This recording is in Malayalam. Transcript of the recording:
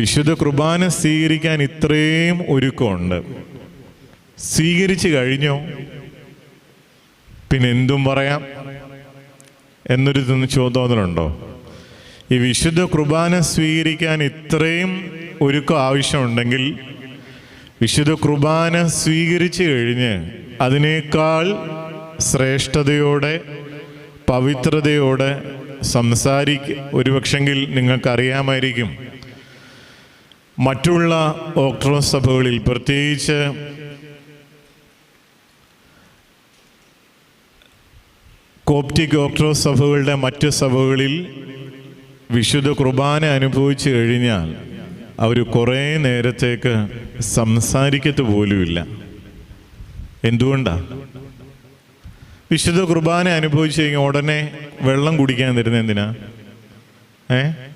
വിശുദ്ധ കുർബാന സ്വീകരിക്കാൻ ഇത്രയും ഒരുക്കമുണ്ട്. സ്വീകരിച്ചു കഴിഞ്ഞോ. പിന്നെ എന്തും പറയാം. എന്നൊരു ചോദ്യമുണ്ടോ ഈ വിശുദ്ധ കുർബാന സ്വീകരിക്കാൻ ഇത്രയും ഒരുക്കം ആവശ്യമുണ്ടെങ്കിൽ വിശുദ്ധ കുർബാന സ്വീകരിച്ചു കഴിഞ്ഞ് അതിനേക്കാൾ ശ്രേഷ്ഠതയോടെ പവിത്രതയോടെ സംസാരിക്ക ഒരുപക്ഷെങ്കിൽ നിങ്ങൾക്കറിയാമായിരിക്കും. മറ്റുള്ള ഓക്ട്രോസ് സഭകളിൽ പ്രത്യേകിച്ച് കോപ്റ്റിക് ഓക്ട്രോസ് സഭകളുടെ മറ്റ് സഭകളിൽ വിശുദ്ധ കുർബാന അനുഭവിച്ചു കഴിഞ്ഞാൽ അവർ കുറേ നേരത്തേക്ക് സംസാരിക്കത്ത് പോലുമില്ല. എന്തുകൊണ്ടാണ് വിശുദ്ധ കുർബാന അനുഭവിച്ചു കഴിഞ്ഞാൽ ഉടനെ വെള്ളം കുടിക്കാൻ തരുന്ന എന്തിനാ? ഏ?